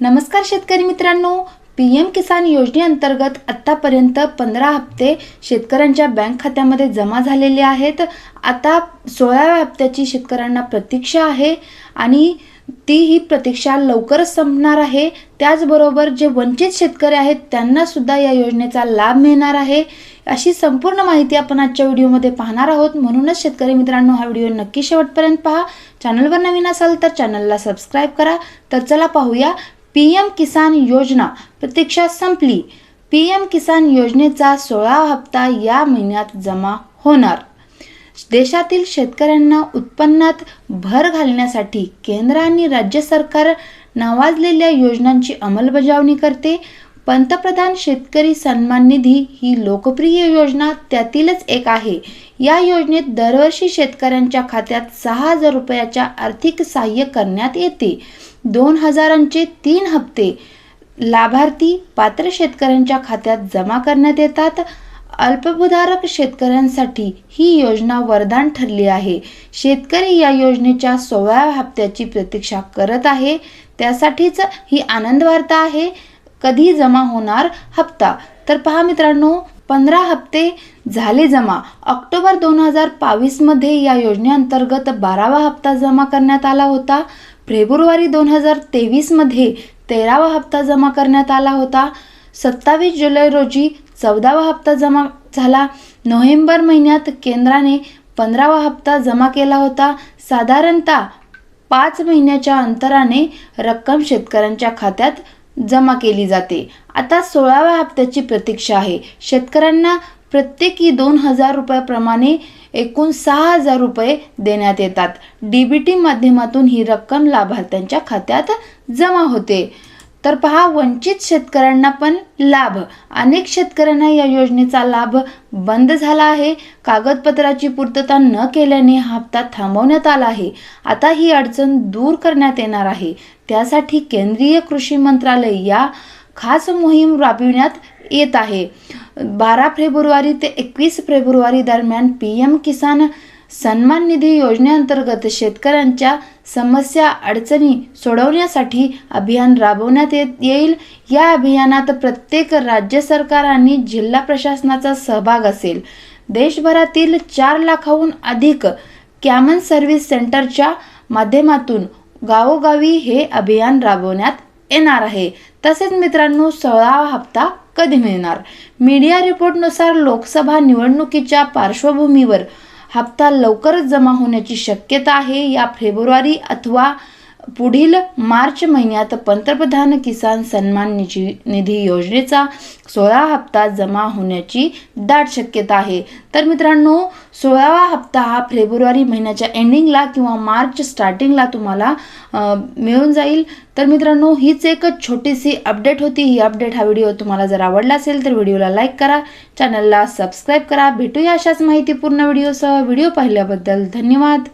नमस्कार शेतकरी मित्रांनो. पी एम किसान योजनेअंतर्गत आत्तापर्यंत पंधरा हप्ते शेतकऱ्यांच्या बँक खात्यामध्ये जमा झालेले आहेत. आता सोळाव्या हप्त्याची शेतकऱ्यांना प्रतीक्षा आहे आणि ती ही प्रतीक्षा लवकरच संपणार आहे. त्याचबरोबर जे वंचित शेतकरी आहेत त्यांना सुद्धा या योजनेचा लाभ मिळणार आहे. अशी संपूर्ण माहिती आपण आजच्या व्हिडिओमध्ये पाहणार आहोत. म्हणूनच शेतकरी मित्रांनो हा व्हिडिओ नक्की शेवटपर्यंत पहा. चॅनलवर नवीन असाल तर चॅनलला सबस्क्राईब करा. तर चला पाहूया पी एम किसान योजना प्रतीक्षा संपली. पी एम किसान योजनेचा सोळा हप्ता या महिन्यात जमा होणार. देशातील शेतकऱ्यांना उत्पन्नात भर घालण्यासाठी केंद्र आणि राज्य सरकार नावाजलेल्या योजनांची अंमलबजावणी करते. पंतप्रधान शेतकरी सन्मान निधी ही लोकप्रिय योजना त्यातीलच एक आहे. या योजनेत दरवर्षी शेतकऱ्यांच्या खात्यात सहा हजार रुपयाच्या आर्थिक सहाय्य करण्यात येते. दोन हजारांचे तीन हप्ते लाभार्थी पात्र शेतकऱ्यांच्या खात्यात जमा करण्यात येतात. अल्पभूधारक शेतकऱ्यांसाठी ही योजना वरदान ठरली आहे. शेतकरी या योजनेच्या सोळाव्या हप्त्याची प्रतीक्षा करत आहे. त्यासाठीच ही आनंद वार्ता आहे. कधी जमा होणार हप्ता? तर पहा मित्रांनो पंधरा हप्ते झाले जमा. ऑक्टोबर दोन हजार बावीसमध्ये या योजनेअंतर्गत बारावा हप्ता जमा करण्यात आला होता. फेब्रुवारी दोन हजार तेवीसमध्ये तेरावा हप्ता जमा करण्यात आला होता. सत्तावीस जुलै रोजी चौदावा हप्ता जमा झाला. नोव्हेंबर महिन्यात केंद्राने पंधरावा हप्ता जमा केला होता. साधारणतः पाच महिन्याच्या अंतराने रक्कम शेतकऱ्यांच्या खात्यात जमा केली जाते. आता सोळाव्या हप्त्याची प्रतीक्षा आहे. शेतकऱ्यांना प्रत्येकी दोन हजार रुपयाप्रमाणे एकूण सहा हजार रुपये देण्यात येतात. डी बी टी माध्यमातून ही रक्कम लाभार्थ्यांच्या खात्यात जमा होते. तर पहा वंचित शेतकऱ्यांना पण लाभ. अनेक शेतकऱ्यांना या योजनेचा लाभ बंद झाला आहे. कागदपत्राची पूर्तता न केल्याने हा हप्ता थांबवण्यात आला आहे. आता ही अडचण दूर करण्यात येणार आहे. त्यासाठी केंद्रीय कृषी मंत्रालय या खास मोहीम राबविण्यात येत आहे. बारा फेब्रुवारी ते एकवीस फेब्रुवारी दरम्यान पी एम किसान सन्मान निधी योजनेअंतर्गत शेतकऱ्यांच्या समस्या अडचणी सोडवण्यासाठी अभियान राबवण्यात येत येईल. या अभियानात प्रत्येक राज्य सरकार आणि जिल्हा प्रशासनाचा सहभाग असेल. देशभरातील चार लाखाहून अधिक कॅमन सर्व्हिस सेंटरच्या माध्यमातून गावोगावी हे अभियान राबवण्यात येणार आहे. तसेच मित्रांनो सोळावा हप्ता कधी मिळणार? मीडिया रिपोर्टनुसार लोकसभा निवडणुकीच्या पार्श्वभूमीवर हप्ता लवकरच जमा होण्याची शक्यता आहे. या फेब्रुवारी अथवा पुढील मार्च महिन्यात पंतप्रधान किसान सन्मान निधी निधी योजनेचा सोळा हप्ता जमा होण्याची दाट शक्यता आहे. तर मित्रांनो सोळावा हप्ता हा फेब्रुवारी महिन्याच्या एंडिंगला किंवा मार्च स्टार्टिंगला तुम्हाला मिळून जाईल. तर मित्रांनो हीच एक छोटीशी अपडेट होती. ही अपडेट हा व्हिडिओ तुम्हाला जर आवडला असेल तर व्हिडिओला लाईक करा. चॅनलला सबस्क्राईब करा. भेटूया अशाच माहितीपूर्ण व्हिडिओसह व्हिडिओ पाहिल्याबद्दल धन्यवाद.